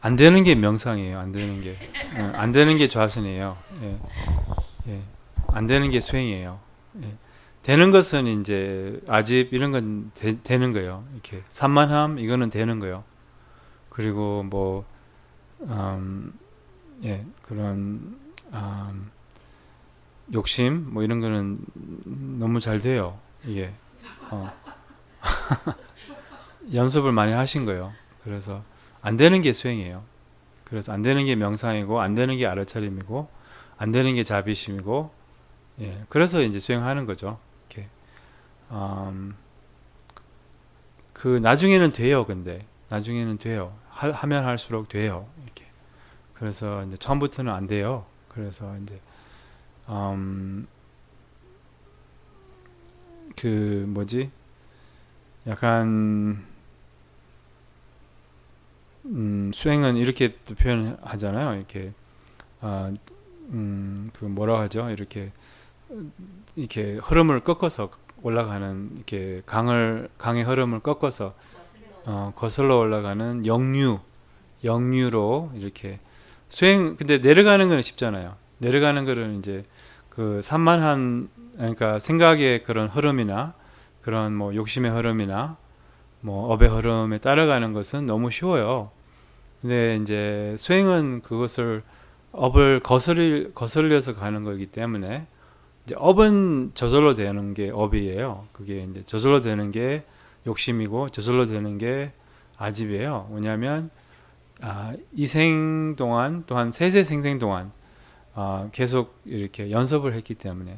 안 되는 게 명상이에요. 안 되는 게. 어, 안 되는 게 좌선이에요. 예. 예. 안 되는 게 수행이에요. 예. 되는 것은 이제 아집 이런 건 되, 는 거예요. 이렇게 산만함 이거는 되는 거예요. 그리고 뭐 음, 예, 그런 음, 욕심 뭐 이런 거는 너무 잘 돼요. 이게 어. 연습을 많이 하신 거예요. 그래서 안 되는 게 수행이에요. 그래서 안 되는 게 명상이고 안 되는 게 알아차림이고 안 되는 게 자비심이고 예. 그래서 이제 수행하는 거죠. 이렇게 음, 그 나중에는 돼요. 근데 나중에는 돼요. 하, 하면 할수록 돼요. 이렇게 그래서 이제 처음부터는 안 돼요. 그래서 이제 음, 그 뭐지? 약간 음, 수행은 이렇게 또 표현하잖아요. 이렇게 아, 음, 그 뭐라 하죠? 이렇게 이렇게 흐름을 꺾어서 올라가는 이렇게 강을 강의 흐름을 꺾어서 어, 거슬러 올라가는 영류 영류로 이렇게 수행 근데 내려가는 거는 쉽잖아요. 내려가는 거는 이제 그 산만한 그러니까 생각의 그런 흐름이나 그런 뭐 욕심의 흐름이나 뭐 업의 흐름에 따라가는 것은 너무 쉬워요. 근데 이제 수행은 그것을 업을 거슬 거슬려서 가는 거기 때문에 이제 업은 저절로 되는 게 업이에요. 그게 이제 저절로 되는 게 욕심이고 저절로 되는 게 아집이에요. 왜냐하면 아, 이생 동안 또한 세세 생생 동안 아, 계속 이렇게 연습을 했기 때문에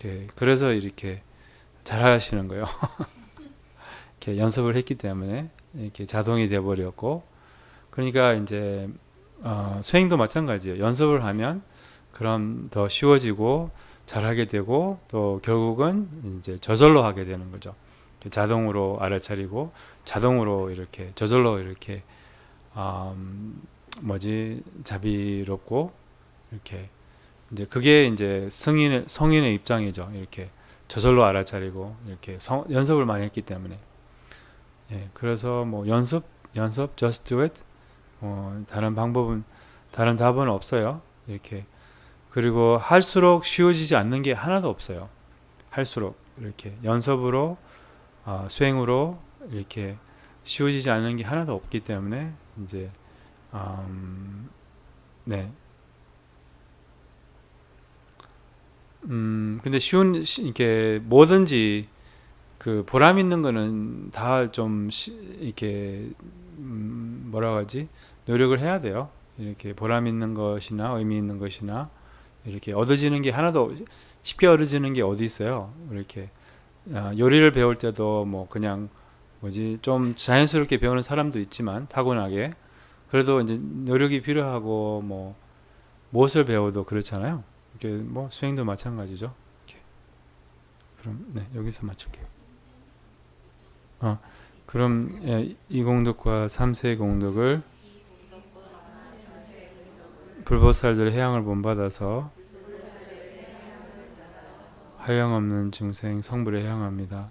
네, 그래서 이렇게 잘하시는 거예요. 이렇게 연습을 했기 때문에 이렇게 자동이 돼버렸고 그러니까 이제 어, 수행도 마찬가지예요. 연습을 하면 그럼 더 쉬워지고 잘하게 되고 또 결국은 이제 저절로 하게 되는 거죠. 자동으로 알아차리고 자동으로 이렇게 저절로 이렇게 음, 뭐지 자비롭고 이렇게 이제 그게 이제 성인의 성인의 입장이죠. 이렇게 저절로 알아차리고 이렇게 성, 연습을 많이 했기 때문에 예, 그래서 뭐 연습 연습 just do it 어, 다른 방법은 다른 답은 없어요. 이렇게 그리고 할수록 쉬워지지 않는 게 하나도 없어요. 할수록 이렇게 연습으로 어, 수행으로 이렇게 쉬워지지 않는 게 하나도 없기 때문에 이제 음, 네. 음, 근데 쉬운 이렇게 뭐든지 그 보람 있는 거는 다 좀 이렇게 음, 뭐라 하지 노력을 해야 돼요. 이렇게 보람 있는 것이나 의미 있는 것이나 이렇게 얻어지는 게 하나도 쉽게 얻어지는 게 어디 있어요? 이렇게 아, 요리를 배울 때도 뭐 그냥 뭐지 좀 자연스럽게 배우는 사람도 있지만 타고나게 그래도 이제 노력이 필요하고 뭐 무엇을 배워도 그렇잖아요. 이렇게 뭐 수행도 마찬가지죠. 그럼 네 여기서 마칠게요. 어, 그럼 예, 이 공덕과 삼세 공덕을 불보살들의 해양을 본받아서 하영 없는 중생 성불에 향합니다.